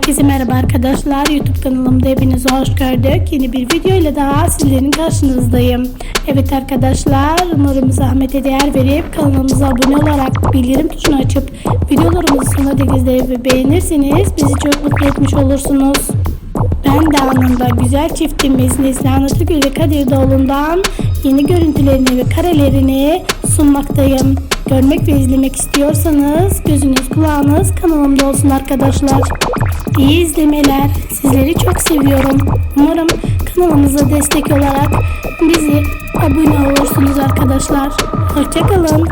Herkese merhaba arkadaşlar. YouTube kanalımda hepinizi hoş gördük. Yeni bir video ile daha sizlerin karşınızdayım. Evet arkadaşlar umarım zahmete değer verip kanalımıza abone olarak bildirim tuşunu açıp videolarımızı sonuna dek izleyip beğenirseniz bizi çok mutlu etmiş olursunuz. Ben de anında güzel çiftimiz Neslihan Atıgül ve Kadir Doğulu'ndan yeni görüntülerini ve karelerini sunmaktayım. Görmek ve izlemek istiyorsanız gözünüz kulağınız kanalımda olsun arkadaşlar. İyi izlemeler. Sizleri çok seviyorum. Umarım kanalımıza destek olarak bizi abone olursunuz arkadaşlar. Hoşçakalın.